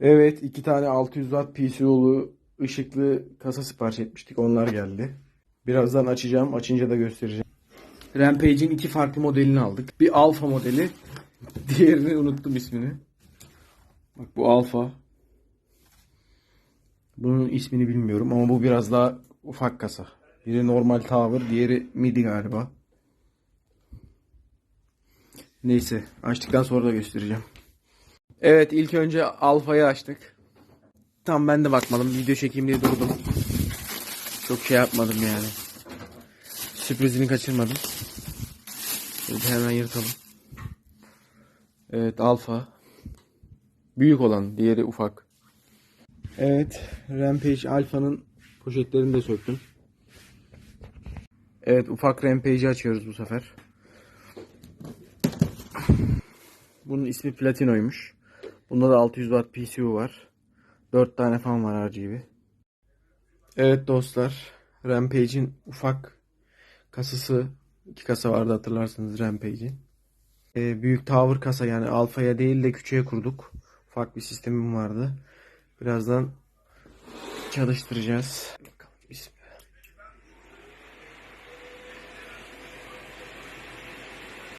Evet iki tane 600 watt PCO'lu ışıklı kasa sipariş etmiştik. Onlar geldi. Birazdan açacağım. Açınca da göstereceğim. Rampage'in iki farklı modelini aldık. Bir alfa modeli. Diğerini unuttum ismini. Bak bu alfa. Bunun ismini bilmiyorum ama bu biraz daha ufak kasa. Biri normal tower, diğeri midi galiba. Neyse, açtıktan sonra da göstereceğim. Evet, ilk önce alfayı açtık. Tam ben de bakmadım, video çekeyim diye durdum. Çok şey yapmadım yani. Sürprizini kaçırmadım. Şimdi hemen yırtalım. Evet, alfa. Büyük olan, diğeri ufak. Evet, Rampage Alpha'nın poşetlerini de söktüm. Evet, ufak Rampage'i açıyoruz bu sefer. Bunun ismi Platino'ymuş. Bunda da 600 watt PCU var. 4 tane fan var RGB. Evet dostlar, Rampage'in ufak kasası, iki kasa vardı hatırlarsınız Rampage'in. Ee, büyük tower kasa yani alfaya değil de küçüğe kurduk. Ufak bir sistemim vardı. Birazdan çalıştıracağız.